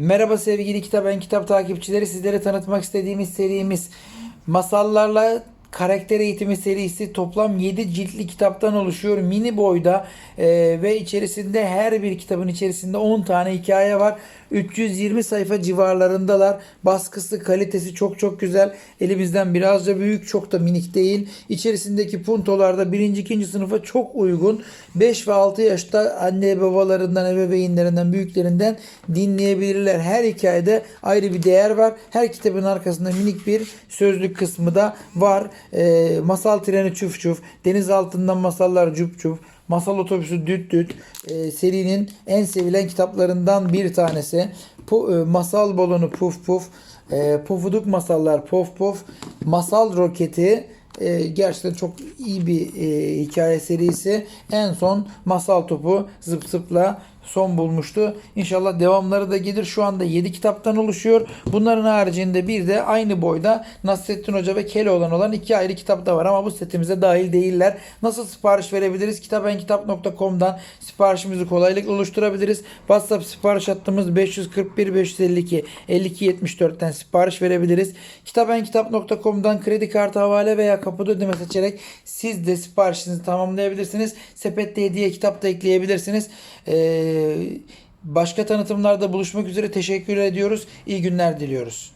Merhaba sevgili Kitap Ben Kitap takipçileri. Sizlere tanıtmak istediğimiz serimiz Masallarla Karakter Eğitimi serisi toplam 7 ciltli kitaptan oluşuyor. Mini boyda e, ve içerisinde her bir kitabın içerisinde 10 tane hikaye var. 320 sayfa civarlarındalar. Baskısı, kalitesi çok çok güzel. Elimizden birazca büyük, çok da minik değil. İçerisindeki puntolar da 1. 2. sınıfa çok uygun. 5 ve 6 yaşta anne babalarından, ebeveynlerinden, büyüklerinden dinleyebilirler. Her hikayede ayrı bir değer var. Her kitabın arkasında minik bir sözlük kısmı da var. Ee, masal treni çuf çuf, deniz altından masallar cup cup, masal otobüsü düt düt Ee, serinin en sevilen kitaplarından bir tanesi. Pu- e, masal balonu puf puf, e, pufuduk masallar pof pof, masal roketi e, gerçekten çok iyi bir e, hikaye serisi. En son Masal Topu zıp zıpla son bulmuştu. İnşallah devamları da gelir. Şu anda 7 kitaptan oluşuyor. Bunların haricinde bir de aynı boyda Nasrettin Hoca ve Keloğlan olan iki ayrı kitap da var ama bu setimize dahil değiller. Nasıl sipariş verebiliriz? kitabenkitap.com'dan siparişimizi kolaylıkla oluşturabiliriz. WhatsApp sipariş hattımız 541 552 52 74'ten sipariş verebiliriz. kitabenkitap.com'dan kredi kartı havale veya kapıda ödeme seçerek siz de siparişinizi tamamlayabilirsiniz. Sepette hediye kitap da ekleyebilirsiniz. Ee, başka tanıtımlarda buluşmak üzere teşekkür ediyoruz. İyi günler diliyoruz.